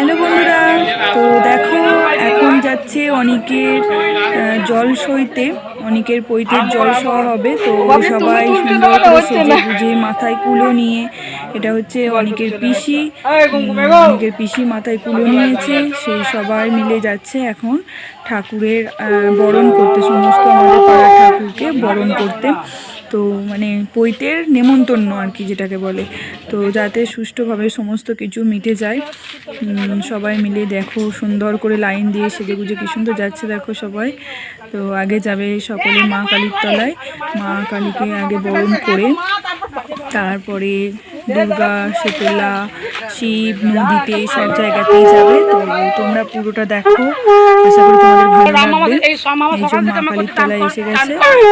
Hello বন্ধুরা, তো দেখো, এখন যাচ্ছে অনেকের জল সইতে। অনেকের পৈতের জল সওয়া হবে, তো সবাই সুন্দর করে সেজে মাথায় কুলো নিয়ে, এটা হচ্ছে অনেকের পিসি। অনেকের পিসি মাথায় কুলো নিয়েছে সেই সবাই মিলে যাচ্ছে এখন ঠাকুরের বরণ করতে, সমস্ত আমাদের পাড়ার ঠাকুরকে বরণ করতে। তো মানে পৈতের নেমন্তন্ন আর কি যেটাকে বলে। তো যাতে সুষ্ঠুভাবে সমস্ত কিছু মিটে যায় সবাই মিলে দেখো সুন্দর করে লাইন দিয়ে সেজে গুজে কি সুন্দর যাচ্ছে দেখো সবাই। তো আগে যাবে সকলে মা কালীর তলায়, মা কালীকে আগে বরণ করে, তারপরে দুর্গা শীতলা শিব নদীতে সব জায়গাতেই যাবে। তো তোমরা পুরোটা দেখো, আশা করি তোমাদের ভালো লাগবে। এই যে মা কালীর তলায় এসে গেছে মা কালীর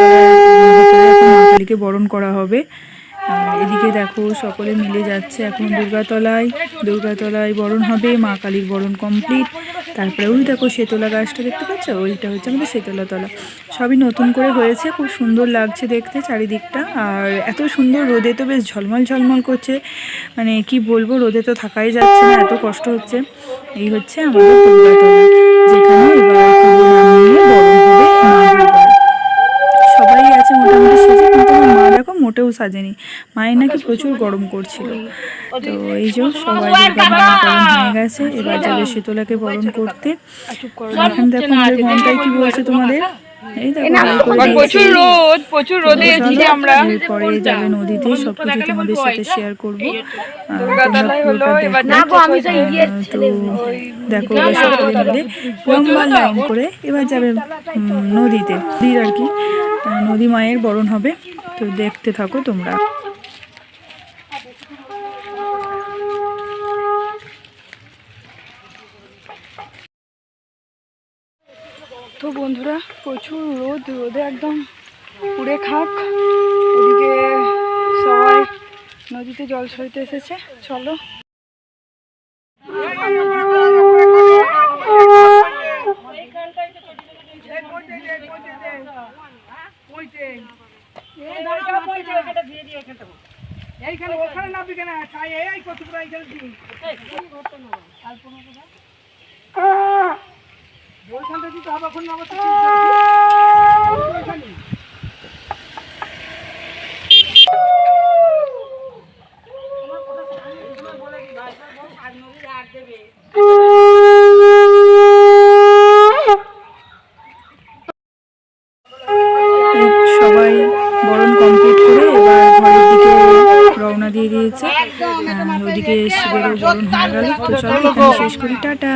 তলায় কালীকে বরণ করা হবে। এদিকে দেখো সকলে মিলে যাচ্ছে এখন দুর্গাতলায়। দুর্গাতলায় বরণ হবে, মা কালীর বরণ কমপ্লিট তারপরে ওই দেখো শেতলা গাছটা দেখতে পাচ্ছ? ওইটা হচ্ছে আমাদের শেতলা তলা। সবই নতুন করে হয়েছে, খুব সুন্দর লাগছে দেখতে চারিদিকটা। আর এত সুন্দর রোদে তো বেশ ঝলমল ঝলমল করছে। মানে কি বলব, রোদে তো থাকাই যাচ্ছে না, এত কষ্ট হচ্ছে। এই হচ্ছে আমাদের দুর্গাতলা যেখানে এবার পুরো নামিয়ে বরণ হবে মা দুর্গার সবাই আছে মোটামুটি সেজে কিন্তু আমার মা দেখো মোটেও সাজেনি মায়ের নাকি প্রচুর গরম করছিল তো এই যে সবাই গরম হয়ে গেছে এবার যাবে শীতলাকে বরণ করতে এখন দেখো আমাদের ঘন্টায় কি বলছে তোমাদের এই দেখো ভালো করে দিয়েছে। প্রচুর রোদ প্রচুর রোদে এসেছি আমরা এরপরে যাবে নদীতে সবকিছু তোমাদের সাথে শেয়ার করব দেখো। নাচো সবাই। আহ, তো দেখো সকলে মিলে লম্বা লাইন করে এবার যাবে নদীতে নদীর আর কি নদী মায়ের বরণ হবে তো দেখতে থাকো তোমরা। তো বন্ধুরা, প্রচুর রোদ, রোদে একদম পুড়ে খাক। ওদিকে সবাই নদীতে জল সইতে এসেছে। চলো এইখানে ওখানে নাবি কেন? তাই এই কত এইখানে দিবি। ওইখানটা দিতে হবে এখন নামা এই সবাই দিয়ে দিয়েছে। ওইদিকে শিবেরও বরণ হয়ে গেল। তো চলো শেষ করি। টাটা।